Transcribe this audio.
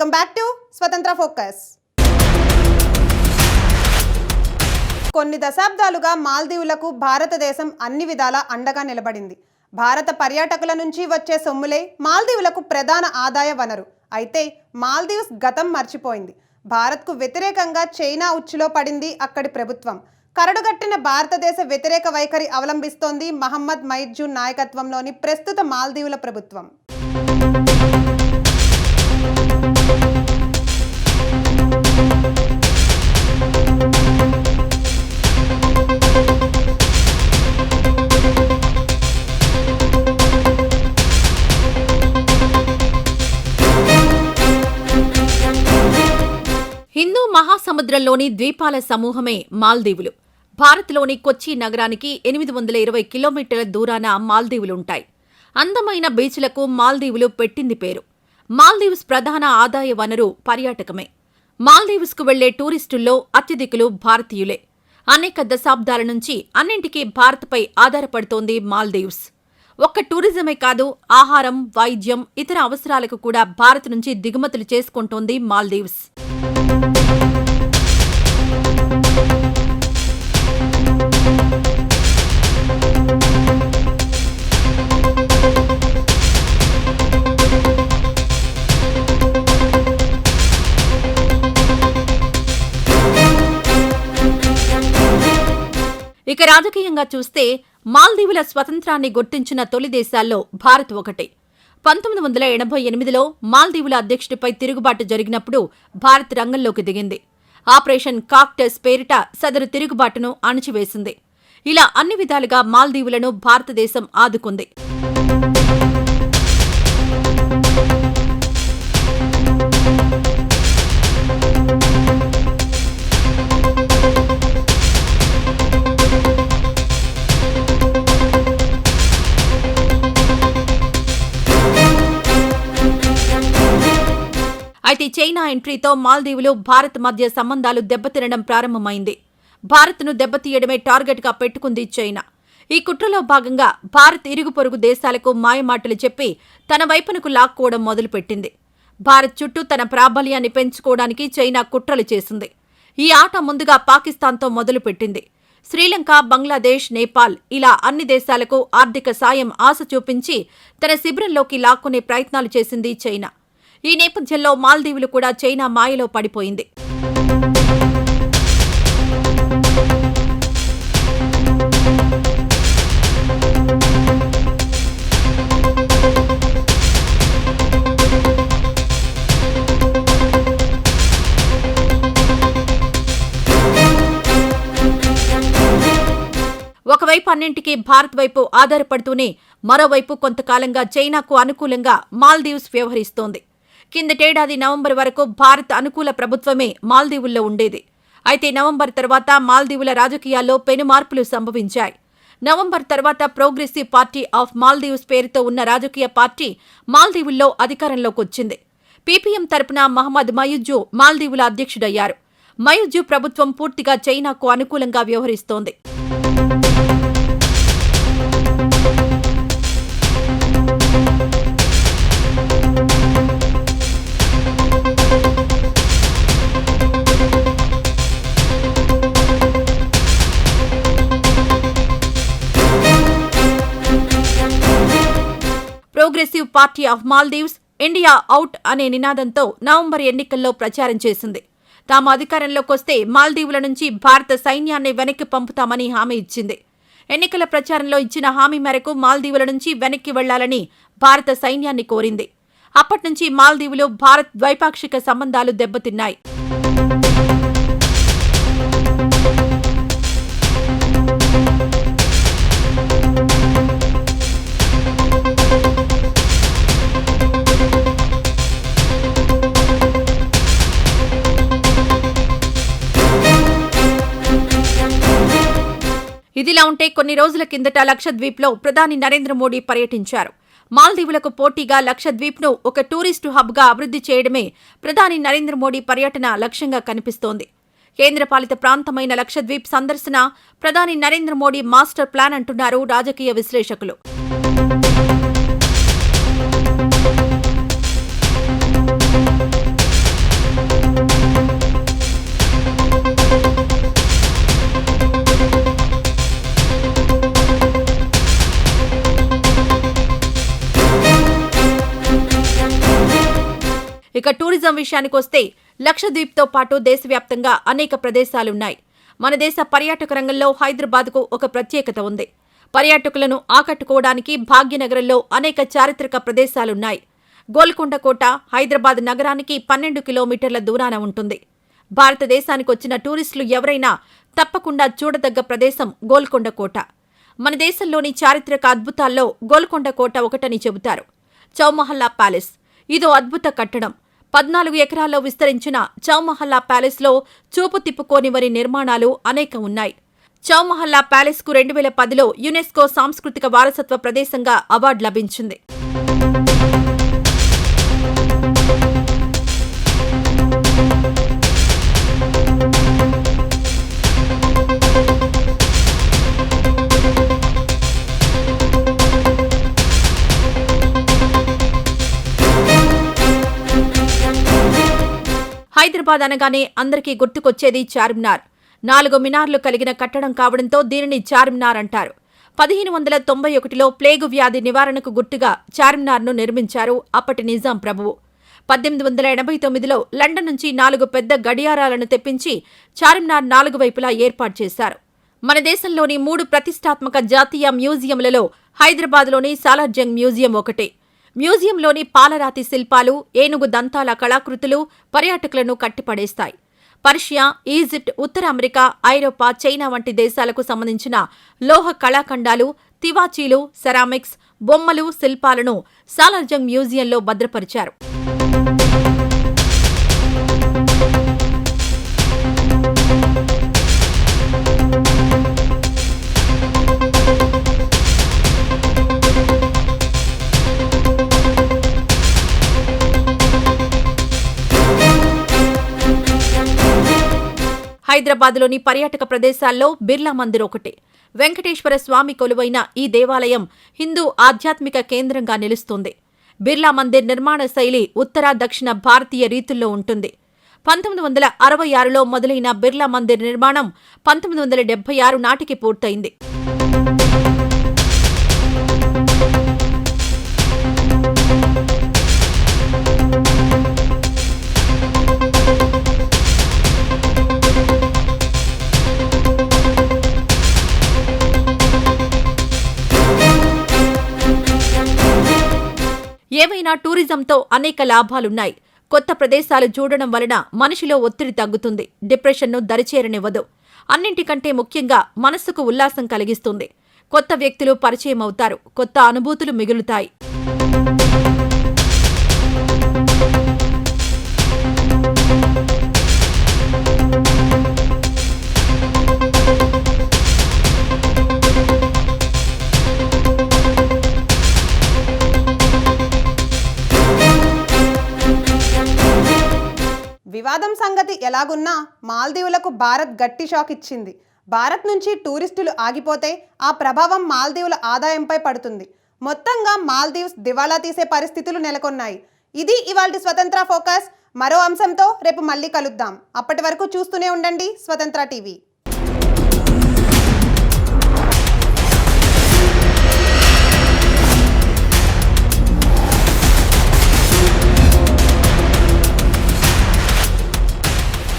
Welcome back to Swatantra focus. కొన్ని దశాబ్దాలుగా మాల్దీవులకు భారతదేశం అన్ని విధాల అండగా నిలబడింది. భారత పర్యాటకుల నుంచి వచ్చే సొమ్ములే మాల్దీవులకు ప్రధాన ఆదాయ వనరు. అయితే మాల్దీవ్స్ గతం మర్చిపోయింది. భారత్కు వ్యతిరేకంగా చైనా ఉచ్చులో పడింది అక్కడి ప్రభుత్వం. కరడుగట్టిన భారతదేశ వ్యతిరేక వైఖరి అవలంబిస్తోంది మహమ్మద్ మైర్జూన్ నాయకత్వంలోని ప్రస్తుత మాల్దీవుల ప్రభుత్వం. సముద్రంలోని ద్వీపాల సమూహమే మాల్దీవులు. భారత్లోని కొచ్చి నగరానికి ఎనిమిది వందల ఇరవై కిలోమీటర్ల దూరాన మాల్దీవులుంటాయి. అందమైన బీచ్లకు మాల్దీవులు పెట్టింది పేరు. మాల్దీవ్స్ ప్రధాన ఆదాయ వనరు పర్యాటకమే. మాల్దీవ్స్కు వెళ్ళే టూరిస్టుల్లో అత్యధికులు భారతీయులే. అనేక దశాబ్దాల నుంచి అన్నింటికీ భారత్పై ఆధారపడుతోంది మాల్దీవ్స్. ఒక్క టూరిజమే కాదు ఆహారం వైద్యం ఇతర అవసరాలకు కూడా భారత్ నుంచి దిగుమతులు చేసుకుంటోంది మాల్దీవ్స్. రాజకీయంగా చూస్తే మాల్దీవుల స్వతంత్రాన్ని గుర్తించిన తొలి దేశాల్లో భారత్ ఒకటే. పంతొమ్మిది వందల ఎనభై ఎనిమిదిలో మాల్దీవుల అధ్యక్షుడిపై తిరుగుబాటు జరిగినప్పుడు భారత్ రంగంలోకి దిగింది. ఆపరేషన్ కాక్టెస్ పేరిట సదరు తిరుగుబాటును అణచివేసింది. ఇలా అన్ని విధాలుగా మాల్దీవులను భారతదేశం ఆదుకుంది. అయితే చైనా ఎంట్రీతో మాల్దీవులు భారత్ మధ్య సంబంధాలు దెబ్బతినడం ప్రారంభమైంది. భారత్ను దెబ్బతీయడమే టార్గెట్గా పెట్టుకుంది చైనా. ఈ కుట్రలో భాగంగా భారత్ ఇరుగు పొరుగు దేశాలకు మాయమాటలు చెప్పి తన వైపునకు లాక్కోవడం మొదలుపెట్టింది. భారత్ చుట్టూ తన ప్రాబల్యాన్ని పెంచుకోవడానికి చైనా కుట్రలు చేసింది. ఈ ఆట ముందుగా పాకిస్తాన్తో మొదలుపెట్టింది. శ్రీలంక బంగ్లాదేశ్ నేపాల్ ఇలా అన్ని దేశాలకు ఆర్థిక సాయం ఆశ చూపించి తన శిబిరంలోకి లాక్కునే ప్రయత్నాలు చేసింది చైనా. ఈ నేపథ్యంలో మాల్దీవులు కూడా చైనా మాయలో పడిపోయింది. ఒకవైపు అన్నింటికీ భారత్ వైపు ఆధారపడుతూనే మరోవైపు కొంతకాలంగా చైనాకు అనుకూలంగా మాల్దీవ్స్ వ్యవహరిస్తోంది. కిందటేడాది నవంబర్ వరకు భారత్ అనుకూల ప్రభుత్వమే మాల్దీవుల్లో ఉండేది. అయితే నవంబర్ తర్వాత మాల్దీవుల రాజకీయాల్లో పెను మార్పులు సంభవించాయి. నవంబర్ తర్వాత ప్రోగ్రెసివ్ పార్టీ ఆఫ్ మాల్దీవ్స్ పేరుతో ఉన్న రాజకీయ పార్టీ మాల్దీవుల్లో అధికారంలోకి వచ్చింది. పీపీఎం తరపున మహమ్మద్ మయుజ్జు మాల్దీవుల అధ్యక్షుడయ్యారు. మయుజ్జు ప్రభుత్వం పూర్తిగా చైనాకు అనుకూలంగా వ్యవహరిస్తోంది. Party of Maldives India out అనే నినాదంతో నవంబర్ ఎన్నికల్లో ప్రచారం చేసింది. తాము అధికారంలోకొస్తే మాల్దీవుల నుంచి భారత సైన్యాన్ని వెనక్కి పంపుతామని హామీ ఇచ్చింది. ఎన్నికల ప్రచారంలో ఇచ్చిన హామీ మేరకు మాల్దీవుల నుంచి వెనక్కి వెళ్ళాలని భారత సైన్యాన్ని కోరింది. అప్పటి నుంచి మాల్దీవులు భారత్ ద్వైపాక్షిక సంబంధాలు దెబ్బతిన్నాయి. ఇదిలా ఉంటే కొన్ని రోజుల కిందట లక్షద్వీప్లో ప్రధాని నరేంద్ర మోడీ పర్యటించారు. మాల్దీవులకు పోటీగా లక్షద్వీప్ను ఒక టూరిస్టు హబ్గా అభివృద్ధి చేయడమే ప్రధాని నరేంద్ర మోడీ పర్యటన లక్ష్యంగా కనిపిస్తోంది. కేంద్రపాలిత ప్రాంతమైన లక్షద్వీప్ సందర్శన ప్రధాని నరేంద్ర మోడీ మాస్టర్ ప్లాన్ అంటున్నారు రాజకీయ విశ్లేషకులు. టూరిజం విషయానికొస్తే లక్షద్వీప్తో పాటు దేశవ్యాప్తంగా అనేక ప్రదేశాలున్నాయి. మన దేశ పర్యాటక రంగంలో హైదరాబాద్కు ఒక ప్రత్యేకత ఉంది. పర్యాటకులను ఆకట్టుకోవడానికి భాగ్యనగరంలో అనేక చారిత్రక ప్రదేశాలున్నాయి. గోల్కొండ కోట హైదరాబాద్ నగరానికి పన్నెండు కిలోమీటర్ల దూరాన ఉంటుంది. భారతదేశానికి వచ్చిన టూరిస్టులు ఎవరైనా తప్పకుండా చూడదగ్గ ప్రదేశం గోల్కొండ కోట మన దేశంలోని చారిత్రక అద్భుతాల్లో గోల్కొండ కోట ఒకటని చెబుతారు. చౌమహల్లా ప్యాలెస్. ఇదో అద్భుత కట్టడం. పద్నాలుగు ఎకరాల్లో విస్తరించిన చౌమహల్లా ప్యాలెస్లో చూపు తిప్పుకోని వరి నిర్మాణాలు అనేక ఉన్నాయి. చౌమహల్లా ప్యాలెస్కు రెండు వేల పదిలో యునెస్కో సాంస్కృతిక వారసత్వ ప్రదేశంగా అవార్డు లభించింది. హైదరాబాద్ అనగానే అందరికీ గుర్తుకొచ్చేది చార్మినార్. నాలుగు మినార్లు కలిగిన కట్టడం కావడంతో దీనిని చార్మినార్ అంటారు. పదిహేను వందల తొంభై ఒకటిలో ప్లేగు వ్యాధి నివారణకు గుర్తుగా చార్మినార్ను నిర్మించారు అప్పటి నిజాం ప్రభువు. పద్దెనిమిది వందల ఎనభై తొమ్మిదిలో లండన్ నుంచి నాలుగు పెద్ద గడియారాలను తెప్పించి చార్మినార్ నాలుగు వైపులా ఏర్పాటు చేశారు. మన దేశంలోని మూడు ప్రతిష్టాత్మక జాతీయ మ్యూజియంలలో హైదరాబాద్లోని సాలార్జంగ్ మ్యూజియం ఒకటి. మ్యూజియంలోని పాలరాతి శిల్పాలు ఏనుగు దంతాల కళాకృతులు పర్యాటకులను కట్టిపడేస్తాయి. పర్షియా ఈజిప్ట్ ఉత్తర అమెరికా ఐరోపా చైనా వంటి దేశాలకు సంబంధించిన లోహ కళాఖండాలు తివాచీలు సెరామిక్స్ బొమ్మలు శిల్పాలను సాలార్జంగ్ మ్యూజియంలో భద్రపరిచారు. హైదరాబాద్లోని పర్యాటక ప్రదేశాల్లో బిర్లా మందిర్ ఒకటి. వెంకటేశ్వర స్వామి కొలువైన ఈ దేవాలయం హిందూ ఆధ్యాత్మిక కేంద్రంగా నిలుస్తుంది. బిర్లా మందిర్ నిర్మాణ శైలి ఉత్తర దక్షిణ భారతీయ రీతుల్లో ఉంటుంది. పంతొమ్మిది వందల అరవై ఆరులో మొదలైన బిర్లా మందిర్ నిర్మాణం పంతొమ్మిది వందల డెబ్బై ఆరు నాటికి పూర్తయింది. ఏవైనా టూరిజంతో అనేక లాభాలున్నాయి. కొత్త ప్రదేశాలు చూడడం వలన మనిషిలో ఒత్తిడి తగ్గుతుంది. డిప్రెషన్ను దరిచేరనివ్వదు. అన్నింటికంటే ముఖ్యంగా మనస్సుకు ఉల్లాసం కలిగిస్తుంది. కొత్త వ్యక్తులు పరిచయం అవుతారు కొత్త అనుభూతులు మిగులుతాయి. వివాదం సంగతి ఎలాగున్నా మాల్దీవులకు భారత్ గట్టి షాక్ ఇచ్చింది. భారత్ నుంచి టూరిస్టులు ఆగిపోతే ఆ ప్రభావం మాల్దీవుల ఆదాయంపై పడుతుంది. మొత్తంగా మాల్దీవ్స్ దివాలా తీసే పరిస్థితులు నెలకొన్నాయి. ఇది ఇవాళ స్వతంత్ర ఫోకస్. మరో అంశంతో రేపు మళ్ళీ కలుద్దాం. అప్పటి వరకు చూస్తూనే ఉండండి స్వతంత్ర టీవీ.